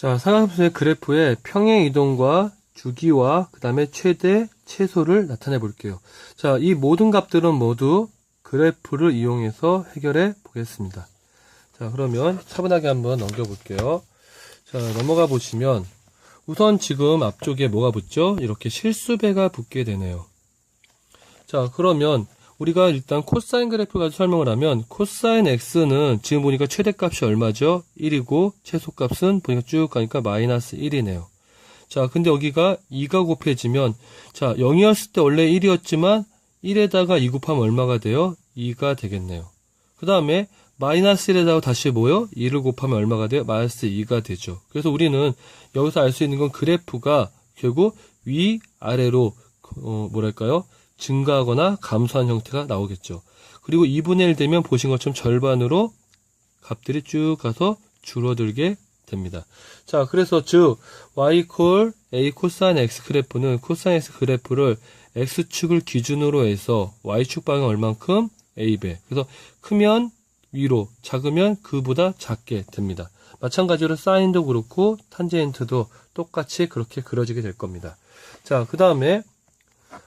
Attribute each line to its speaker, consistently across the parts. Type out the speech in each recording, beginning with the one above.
Speaker 1: 자, 상하수의 그래프의 평행 이동과 주기와 그 다음에 최대, 최소를 나타내 볼게요. 자, 이 모든 값들은 모두 그래프를 이용해서 해결해 보겠습니다. 자, 그러면 차분하게 한번 넘겨 볼게요. 자, 넘어가 보시면 우선 지금 앞쪽에 뭐가 붙죠? 이렇게 실수배가 붙게 되네요. 자, 그러면 우리가 일단 코사인 그래프 가지고 설명을 하면 코사인 x는 지금 보니까 최대값이 얼마죠? 1이고 최소값은 보니까 쭉 가니까 마이너스 1이네요. 자, 근데 여기가 2가 곱해지면 자, 0이었을 때 원래 1이었지만 1에다가 2 곱하면 얼마가 돼요? 2가 되겠네요. 그 다음에 마이너스 1에다가 다시 뭐요? 2를 곱하면 얼마가 돼요? 마이너스 2가 되죠. 그래서 우리는 여기서 알 수 있는 건 그래프가 결국 위, 아래로 어, 뭐랄까요? 증가하거나 감소한 형태가 나오겠죠. 그리고 2분의 1 되면 보신 것처럼 절반으로 값들이 쭉 가서 줄어들게 됩니다. 자, 그래서 즉 y 콜 a 코사인 x 그래프는 코사인 x 그래프를 x축을 기준으로 해서 y축 방향 얼만큼 a배. 그래서 크면 위로, 작으면 그보다 작게 됩니다. 마찬가지로 사인도 그렇고 탄젠트도 똑같이 그렇게 그려지게 될 겁니다. 자, 그 다음에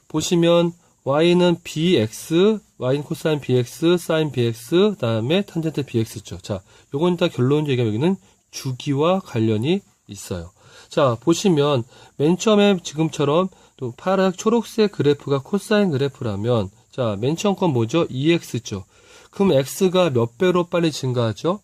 Speaker 1: 보시면 y는 bx, y는 코사인 bx, 사인 bx, 그 다음에 탄젠트 bx죠. 자, 요건 다 결론적으로 얘기하면 여기는 주기와 관련이 있어요. 자, 보시면 맨 처음에 지금처럼 또 파랗 초록색 그래프가 코사인 그래프라면 자, 맨 처음 건 뭐죠? 2x죠. 그럼 x가 몇 배로 빨리 증가하죠?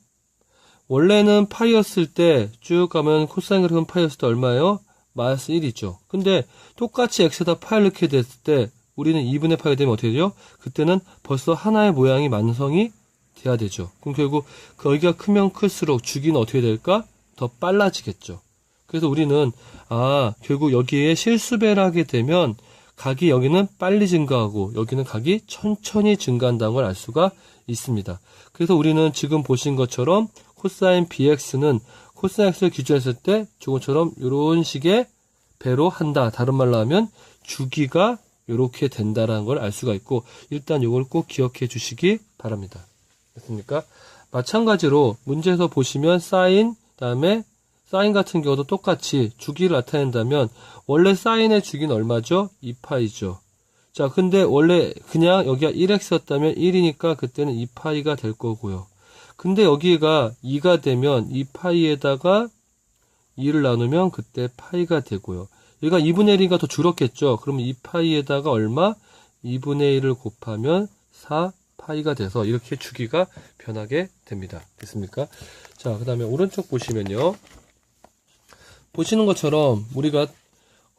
Speaker 1: 원래는 파이였을 때 쭉 가면 코사인 그래프는 파이였을 때 얼마예요? 마이너스 1이죠. 근데 똑같이 x에다 파이를 넣게 됐을 때 우리는 2분의 파이가 되면 어떻게 되죠? 그때는 벌써 하나의 모양이 완성이 돼야 되죠. 그럼 결국 거기가 크면 클수록 주기는 어떻게 될까? 더 빨라지겠죠. 그래서 우리는 아 결국 여기에 실수배를 하게 되면 각이 여기는 빨리 증가하고 여기는 각이 천천히 증가한다는 걸 알 수가 있습니다. 그래서 우리는 지금 보신 것처럼 코사인 bx는 코사인 x를 기준 했을 때 저것처럼 이런 식의 배로 한다. 다른 말로 하면 주기가 이렇게 된다라는 걸 알 수가 있고 일단 이걸 꼭 기억해 주시기 바랍니다. 됐습니까? 마찬가지로 문제에서 보시면 사인 그다음에 사인 같은 경우도 똑같이 주기를 나타낸다면 원래 사인의 주기는 얼마죠? 2파이죠. 자, 근데 원래 그냥 여기가 1x였다면 1이니까 그때는 2파이가 될 거고요. 근데 여기가 2가 되면 2파이에다가 2를 나누면 그때 파이가 되고요. 얘가 2분의 1이니까 더 줄었겠죠. 그러면 2파이에다가 얼마? 2분의 1을 곱하면 4파이가 돼서 이렇게 주기가 변하게 됩니다. 됐습니까? 자, 그 다음에 오른쪽 보시면요. 보시는 것처럼 우리가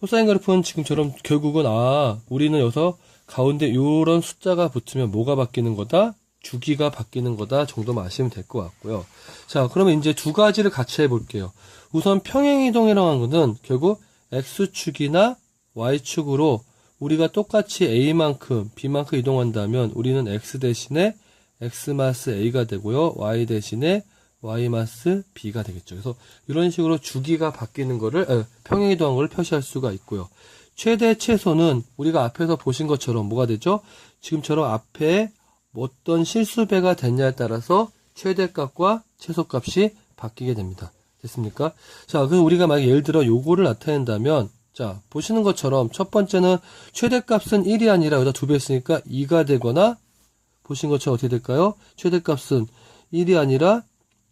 Speaker 1: 코사인 그래프는 지금처럼 결국은 아, 우리는 여기서 가운데 이런 숫자가 붙으면 뭐가 바뀌는 거다? 주기가 바뀌는 거다 정도만 아시면 될 것 같고요. 자, 그러면 이제 두 가지를 같이 해볼게요. 우선 평행이동이라고 하는 것은 결국 x축이나 y축으로 우리가 똑같이 a만큼 b만큼 이동한다면 우리는 x 대신에 x 마스 a가 되고요. y 대신에 y 마스 b가 되겠죠. 그래서 이런 식으로 주기가 바뀌는 거를 에, 평행 이동한 걸 표시할 수가 있고요. 최대 최소는 우리가 앞에서 보신 것처럼 뭐가 되죠? 지금처럼 앞에 어떤 실수배가 됐냐에 따라서 최대값과 최소값이 바뀌게 됩니다. 됐습니까? 자, 그럼 우리가 만약 예를 들어 요거를 나타낸다면, 자, 보시는 것처럼 첫 번째는 최대값은 1이 아니라 여기다 두배 했으니까 2가 되거나, 보신 것처럼 어떻게 될까요? 최대값은 1이 아니라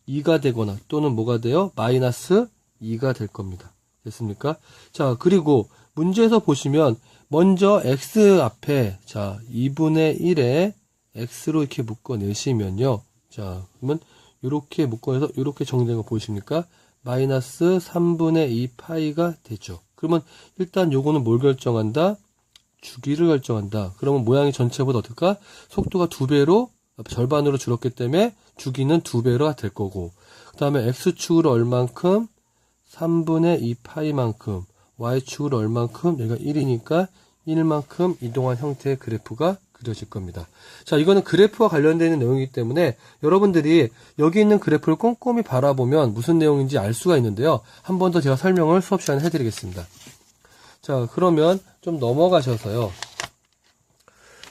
Speaker 1: 2가 되거나, 또는 뭐가 돼요? 마이너스 2가 될 겁니다. 됐습니까? 자, 그리고 문제에서 보시면, 먼저 x 앞에, 자, 2분의 1에 x로 이렇게 묶어 내시면요. 자, 그러면 이렇게 묶어내서 이렇게 정리된 거 보이십니까? 마이너스 3분의 2 파이가 되죠. 그러면 일단 요거는 뭘 결정한다? 주기를 결정한다. 그러면 모양이 전체보다 어떨까? 속도가 두 배로 절반으로 줄었기 때문에 주기는 두 배로 될 거고 그 다음에 x축으로 얼만큼? 3분의 2 파이만큼 y축으로 얼만큼? 얘가 1이니까 1만큼 이동한 형태의 그래프가 그려질 겁니다. 자, 이거는 그래프와 관련되는 내용이기 때문에 여러분들이 여기 있는 그래프를 꼼꼼히 바라보면 무슨 내용인지 알 수가 있는데요. 한 번 더 제가 설명을 수업 시간에 해드리겠습니다. 자, 그러면 좀 넘어가셔서요.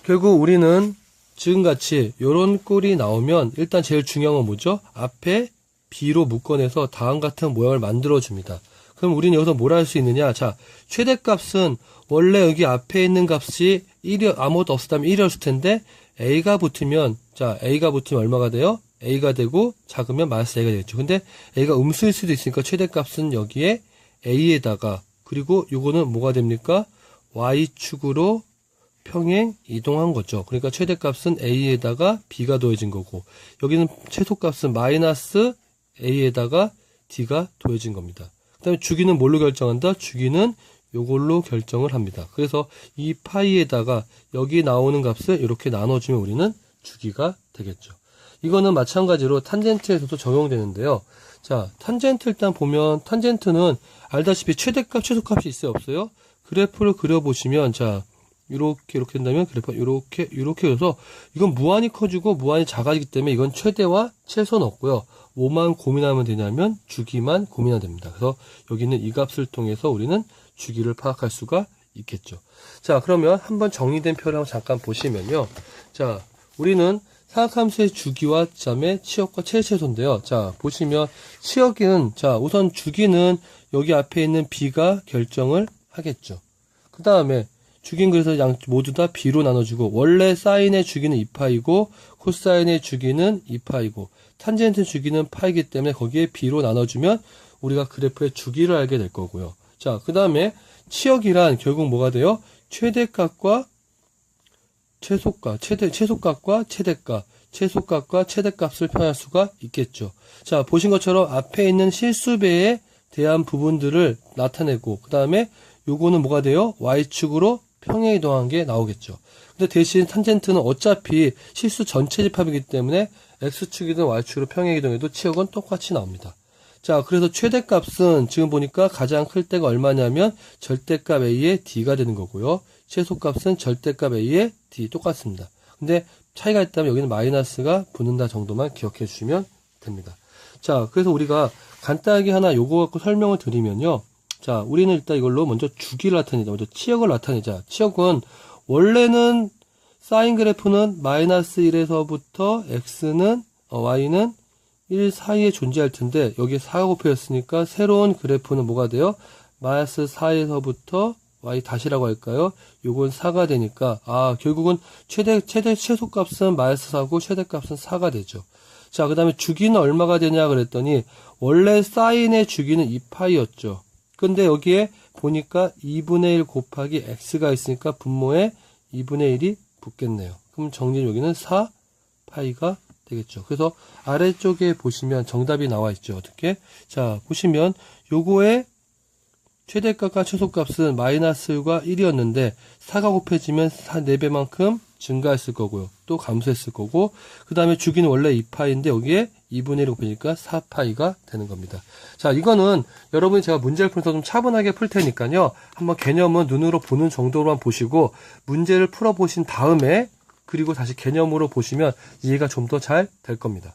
Speaker 1: 결국 우리는 지금같이 이런 꼴이 나오면 일단 제일 중요한 건 뭐죠? 앞에 b로 묶어내서 다음 같은 모양을 만들어 줍니다. 그럼 우리는 여기서 뭘 할 수 있느냐? 자, 최대값은 원래 여기 앞에 있는 값이 1이 아무것도 없었다면 1이었을 텐데 a가 붙으면 자, a가 붙으면 얼마가 돼요? a가 되고 작으면 마이너스 a가 되겠죠. 근데 a가 음수일 수도 있으니까 최대값은 여기에 a에다가 그리고 요거는 뭐가 됩니까? y축으로 평행 이동한 거죠. 그러니까 최대값은 a에다가 b가 더해진 거고 여기는 최소값은 마이너스 a에다가 d가 더해진 겁니다. 그 다음에 주기는 뭘로 결정한다? 주기는 요걸로 결정을 합니다. 그래서 이 파이에다가 여기 나오는 값을 이렇게 나눠주면 우리는 주기가 되겠죠. 이거는 마찬가지로 탄젠트에서도 적용되는데요. 자, 탄젠트 일단 보면 탄젠트는 알다시피 최대값, 최소값이 있어요, 없어요? 그래프를 그려보시면 자, 이렇게 이렇게 된다면 그래프 이렇게 이렇게 해서 이건 무한히 커지고 무한히 작아지기 때문에 이건 최대와 최소는 없고요. 뭐만 고민하면 되냐면 주기만 고민하면 됩니다. 그래서 여기는 이 값을 통해서 우리는 주기를 파악할 수가 있겠죠. 자, 그러면 한번 정리된 표를 한번 잠깐 보시면요. 자, 우리는 사각함수의 주기와 그다음에 치역과 최최소인데요. 자, 보시면 치역은 자, 우선 주기는 여기 앞에 있는 b가 결정을 하겠죠. 그 다음에 주기는 그래서 양 모두 다 b로 나눠주고 원래 사인의 주기는 2파이고 코사인의 주기는 2파이고 탄젠트 주기는 파이기 때문에 거기에 b로 나눠주면 우리가 그래프의 주기를 알게 될 거고요. 자, 그 다음에 치역이란 결국 뭐가 돼요? 최대값과 최소값, 최대, 최소값과 최대값, 최소값과 최대값을 표현할 수가 있겠죠. 자, 보신 것처럼 앞에 있는 실수배에 대한 부분들을 나타내고, 그 다음에 요거는 뭐가 돼요? Y축으로 평행 이동한 게 나오겠죠. 근데 대신 탄젠트는 어차피 실수 전체 집합이기 때문에 X축이든 Y축으로 평행 이동해도 치역은 똑같이 나옵니다. 자, 그래서 최대값은 지금 보니까 가장 클 때가 얼마냐면 절대값 A의 D가 되는 거고요. 최소값은 절대값 A의 D 똑같습니다. 근데 차이가 있다면 여기는 마이너스가 붙는다 정도만 기억해 주시면 됩니다. 자, 그래서 우리가 간단하게 하나 요거 갖고 설명을 드리면요. 자, 우리는 일단 이걸로 먼저 주기를 나타내자. 먼저 치역을 나타내자. 치역은 원래는 사인 그래프는 마이너스 1에서부터 x는 어, y는 1 사이에 존재할 텐데 여기에 4가 곱해졌으니까 새로운 그래프는 뭐가 돼요? 마이너스 4에서부터 y 다시라고 할까요? 요건 4가 되니까 아 결국은 최대 최대 최소값은 마이너스 4고 최대값은 4가 되죠. 자, 그다음에 주기는 얼마가 되냐 그랬더니 원래 사인의 주기는 2파이였죠. 근데 여기에 보니까 2분의 1 곱하기 x가 있으니까 분모에 2분의 1이 붙겠네요. 그럼 정리 여기는 4 파이가 되겠죠. 그래서 아래쪽에 보시면 정답이 나와 있죠. 어떻게? 자, 보시면 요거의 최대값과 최소값은 마이너스 1과 1이었는데 4가 곱해지면 4, 4배만큼 증가했을 거고요. 또 감소했을 거고 그 다음에 주기는 원래 2파인데 여기에 2분의 1을 곱하니까 4파이가 되는 겁니다. 자 이거는 여러분이 제가 문제를 풀면서 좀 차분하게 풀 테니까요. 한번 개념은 눈으로 보는 정도로만 보시고 문제를 풀어보신 다음에 그리고 다시 개념으로 보시면 이해가 좀 더 잘 될 겁니다.